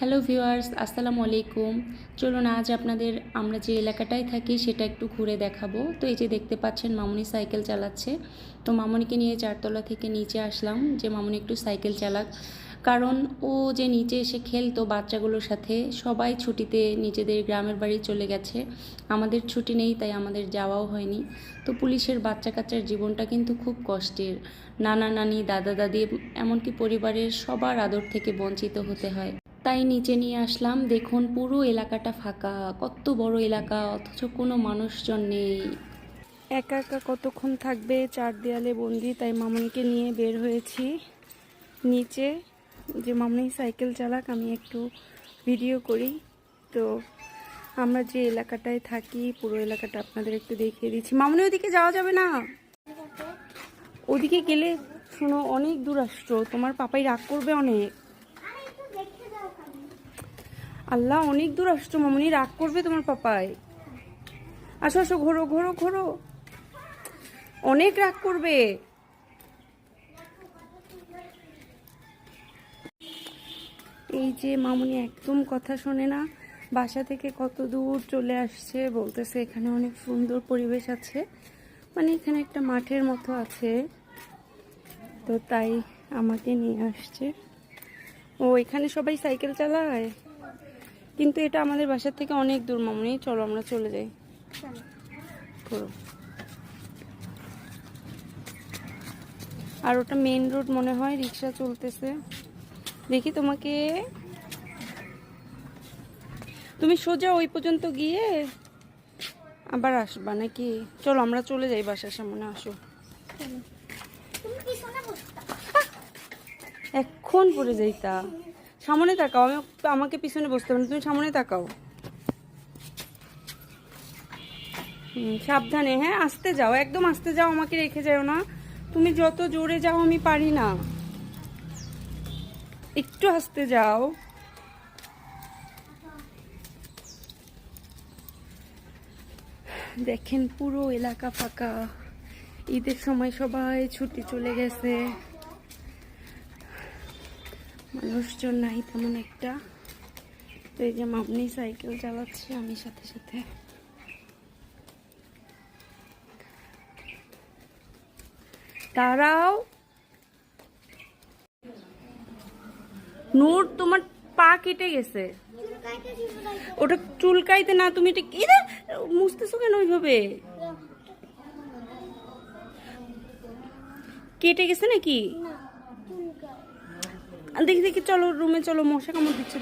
Hello viewers, আসসালামু আলাইকুম। চলুন আজ আপনাদের আমরা যে এলাকাটায় থাকি সেটা একটু ঘুরে দেখাবো। তো এই যে দেখতে পাচ্ছেন মামুনি সাইকেল চালাচ্ছে। তো মামুনিকে নিয়ে চারতলা থেকে নিচে আসলাম যে মামুনি একটু সাইকেল চালাক। কারণ ও যে নিচে এসে খেলতো বাচ্চাগুলোর সাথে, সবাই ছুটিতে নিজেদের গ্রামের বাড়ি চলে গেছে। আমাদের ছুটি নেই, তাই আমাদের যাওয়াও হয়নি। তো পুলিশের বাচ্চা কাচ্চার জীবনটা কিন্তু খুব কষ্টের। নানা নানি দাদা দাদি এমনকি পরিবারের সবার আদর থেকে বঞ্চিত হতে হয়। তাই নিচে নিয়ে আসলাম। দেখুন, পুরো এলাকাটা ফাঁকা। কত বড় এলাকা, অথচ কোনো মানুষজন নেই। একা একা কতক্ষণ থাকবে? চার দেয়ালে বন্দি, তাই মামনিকে নিয়ে বের হয়েছি। নিচে যে মামনি সাইকেল চালাক, আমি একটু ভিডিও করি। তো আমরা যে এলাকাটায় থাকি, পুরো এলাকাটা আপনাদের একটু দেখিয়ে দিচ্ছি। মামনি, ওদিকে যাওয়া যাবে না? ওদিকে গেলে, শোনো, অনেক দূর আসছো তোমার পাপাই রাগ করবে অনেক। আল্লাহ অনেক দূর আসছো, মামনি, রাগ করবে তোমার পাপায়। আসো আসো, ঘোরো ঘোরো ঘোরো। অনেক রাগ করবে। এই যে মামুনি একদম কথা শোনে না, বাসা থেকে কত দূর চলে আসছে, বলতেছে এখানে অনেক সুন্দর পরিবেশ আছে মানে এখানে একটা মাঠের মতো আছে। তো তাই আমাকে নিয়ে আসছে। ও, এখানে সবাই সাইকেল চালায়? কিন্তু এটা আমাদের বাসার থেকে অনেক দূর মামুনি। চলো আমরা চলে যাই। আর ওটা মেন রোড মনে হয় রিক্সা চলতেছে। দেখি তোমাকে। তুমি সোজা ওই পর্যন্ত গিয়ে আবার আসবা নাকি? চলো আমরা চলে যাই বাসার সামনে আসো। এখন পড়ে যাইতা। সামনে তাকাও, আমি আমাকে পিছনে বসতে হবে তুমি সামনে তাকাও। সাবধানে হ্যাঁ আসতে যাও, একদম আসতে যাও, আমাকে রেখে যাও না। তুমি যত জোরে যাও, আমি পারি না। একটু আসতে যাও। দেখেন পুরো এলাকা ফাঁকা। ঈদের সময় সবাই ছুটি চলে গেছে। মানুষজন নাই তেমন একটা। তো এই যে মামনি সাইকেল চালাচ্ছে, আমি সাথে সাথে। দাঁড়াও। নূর, তোমার পা কেটে গেছে। ওটা চুলকাইতে না, তুমি এটা? মুছতেছো কেন ওইভাবে? কেটে গেছে নাকি? দেখি দেখি চলো রুমে চলো মশা কামড় দিচ্ছে